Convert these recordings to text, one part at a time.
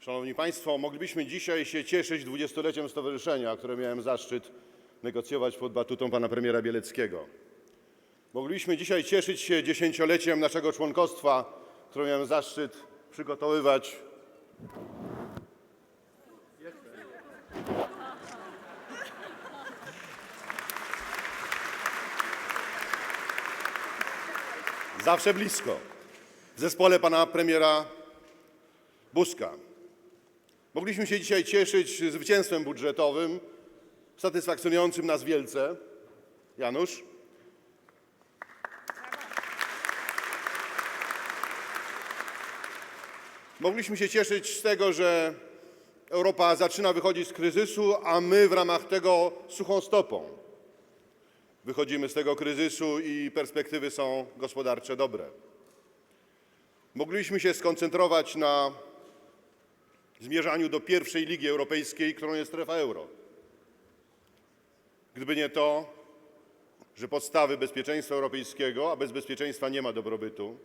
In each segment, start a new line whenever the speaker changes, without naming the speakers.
Szanowni Państwo, moglibyśmy dzisiaj się cieszyć dwudziestoleciem stowarzyszenia, które miałem zaszczyt negocjować pod batutą pana premiera Bieleckiego. Moglibyśmy dzisiaj cieszyć się dziesięcioleciem naszego członkostwa, które miałem zaszczyt przygotowywać. Zawsze blisko. W zespole pana premiera Buzka. Mogliśmy się dzisiaj cieszyć zwycięstwem budżetowym, satysfakcjonującym nas wielce. Janusz. Mogliśmy się cieszyć z tego, że Europa zaczyna wychodzić z kryzysu, a my w ramach tego suchą stopą wychodzimy z tego kryzysu i perspektywy są gospodarcze dobre. Mogliśmy się skoncentrować na zmierzaniu do pierwszej ligi europejskiej, którą jest strefa euro. Gdyby nie to, że podstawy bezpieczeństwa europejskiego, a bez bezpieczeństwa nie ma dobrobytu,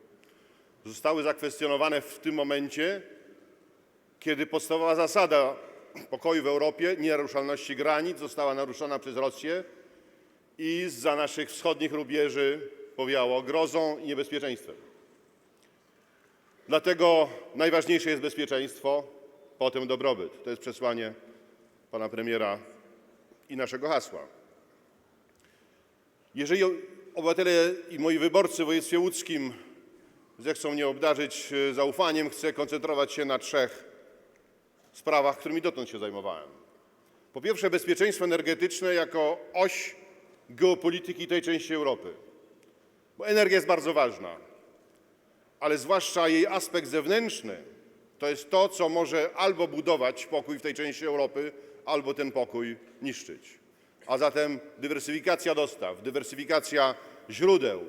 zostały zakwestionowane w tym momencie, kiedy podstawowa zasada pokoju w Europie, nienaruszalności granic, została naruszona przez Rosję i za naszych wschodnich rubieży powiało grozą i niebezpieczeństwem. Dlatego najważniejsze jest bezpieczeństwo, potem dobrobyt. To jest przesłanie pana premiera i naszego hasła. Jeżeli obywatele i moi wyborcy w województwie łódzkim zechcą mnie obdarzyć e, zaufaniem, chcę koncentrować się na trzech sprawach, którymi dotąd się zajmowałem. Po pierwsze, bezpieczeństwo energetyczne jako oś geopolityki tej części Europy. Bo energia jest bardzo ważna, ale zwłaszcza jej aspekt zewnętrzny to jest to, co może albo budować pokój w tej części Europy, albo ten pokój niszczyć. A zatem dywersyfikacja dostaw, dywersyfikacja źródeł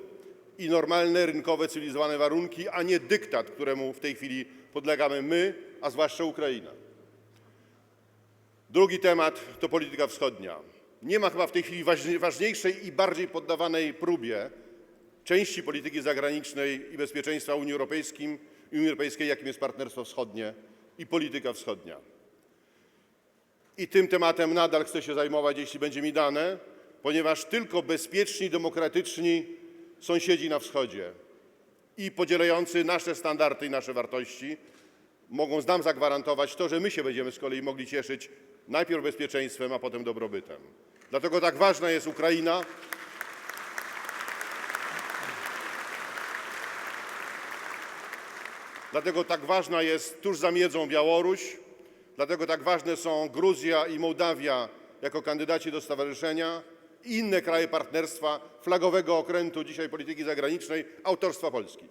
i normalne, rynkowe, cywilizowane warunki, a nie dyktat, któremu w tej chwili podlegamy my, a zwłaszcza Ukraina. Drugi temat to polityka wschodnia. Nie ma chyba w tej chwili ważni- ważniejszej i bardziej poddawanej próbie części polityki zagranicznej i bezpieczeństwa Unii, Europejskim, Unii Europejskiej, jakim jest partnerstwo wschodnie i polityka wschodnia. I tym tematem nadal chcę się zajmować, jeśli będzie mi dane, ponieważ tylko bezpieczni, demokratyczni sąsiedzi na wschodzie i podzielający nasze standardy i nasze wartości mogą nam zagwarantować to, że my się będziemy z kolei mogli cieszyć najpierw bezpieczeństwem, a potem dobrobytem. Dlatego tak ważna jest Ukraina. Dlatego tak ważna jest tuż za miedzą Białoruś, dlatego tak ważne są Gruzja i Mołdawia jako kandydaci do stowarzyszenia i inne kraje partnerstwa flagowego okrętu dzisiaj polityki zagranicznej autorstwa Polski.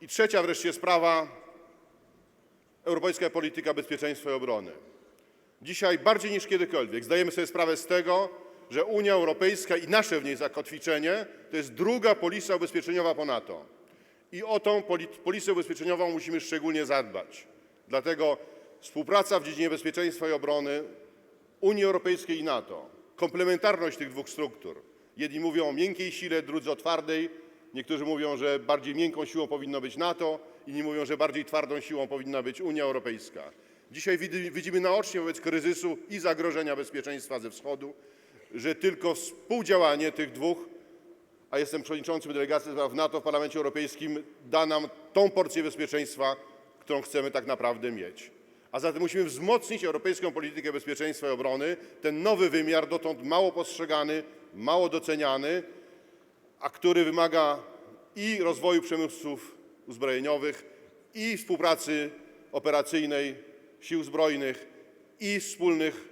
I trzecia wreszcie sprawa europejska polityka bezpieczeństwa i obrony. Dzisiaj bardziej niż kiedykolwiek zdajemy sobie sprawę z tego, że Unia Europejska i nasze w niej zakotwiczenie to jest druga polisa ubezpieczeniowa po NATO. I o tą poli- polisę ubezpieczeniową musimy szczególnie zadbać. Dlatego współpraca w dziedzinie bezpieczeństwa i obrony Unii Europejskiej i NATO, komplementarność tych dwóch struktur. Jedni mówią o miękkiej sile, drudzy o twardej. Niektórzy mówią, że bardziej miękką siłą powinno być NATO, inni mówią, że bardziej twardą siłą powinna być Unia Europejska. Dzisiaj widzimy naocznie wobec kryzysu i zagrożenia bezpieczeństwa ze wschodu, że tylko współdziałanie tych dwóch, a jestem przewodniczącym delegacji spraw NATO w Parlamencie Europejskim, da nam tą porcję bezpieczeństwa, którą chcemy tak naprawdę mieć. A zatem musimy wzmocnić europejską politykę bezpieczeństwa i obrony, ten nowy wymiar, dotąd mało postrzegany, mało doceniany, a który wymaga i rozwoju przemysłów uzbrojeniowych, i współpracy operacyjnej sił zbrojnych, i wspólnych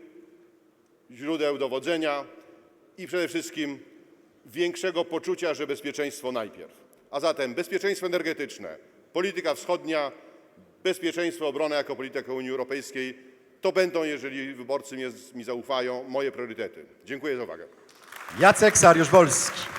źródeł dowodzenia, i przede wszystkim większego poczucia, że bezpieczeństwo najpierw. A zatem bezpieczeństwo energetyczne, polityka wschodnia, bezpieczeństwo obrona jako polityka Unii Europejskiej to będą, jeżeli wyborcy mi zaufają, moje priorytety. Dziękuję za uwagę.
Jacek Sariusz-Wolski.